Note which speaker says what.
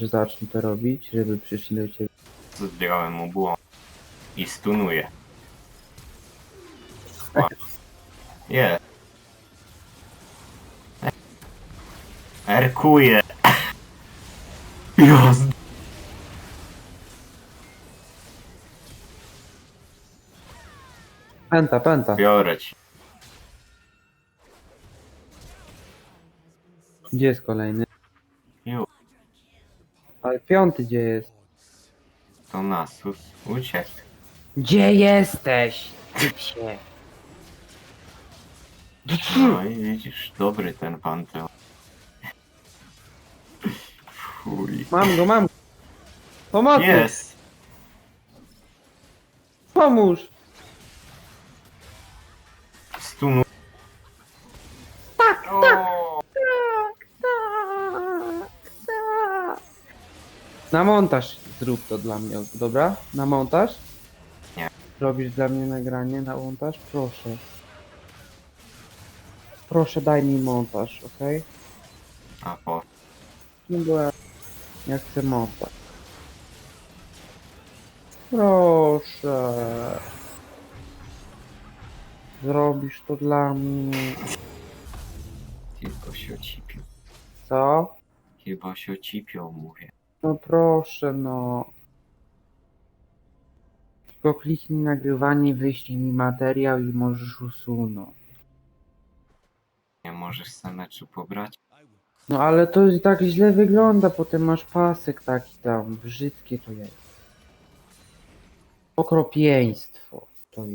Speaker 1: że zacznij to robić, żeby przyszli do ciebie.
Speaker 2: Zbiegałem mu błąd. I stunuję. Je. Erkuję. Jos.
Speaker 1: Pęta, pęta.
Speaker 2: Biorę ci.
Speaker 1: Gdzie jest kolejny? Piąty gdzie jest?
Speaker 2: To Nasus uciekł.
Speaker 1: Gdzie jesteś? Typsie.
Speaker 2: No i widzisz, dobry ten panteon. Fuj.
Speaker 1: Mam go, mam go. Pomocy!
Speaker 2: Jest!
Speaker 1: Pomóż!
Speaker 2: Stunu. Tak, tak!
Speaker 1: Tak, tak, tak. Na montaż zrób to dla mnie, dobra? Na montaż?
Speaker 2: Nie.
Speaker 1: Robisz dla mnie nagranie na montaż? Proszę. Proszę daj mi montaż, okej?
Speaker 2: A po.
Speaker 1: No bo ja, ja chcę montaż. Proszę. Zrobisz to dla mnie.
Speaker 2: Tylko się ocipił.
Speaker 1: Co?
Speaker 2: Chyba się ocipił, mówię.
Speaker 1: No proszę, no. Tylko kliknij nagrywanie, wyślij mi materiał i możesz usunąć.
Speaker 2: Nie możesz se meczu pobrać?
Speaker 1: No ale to i tak źle wygląda, potem masz pasek taki tam, brzydkie to jest. Okropieństwo to jest.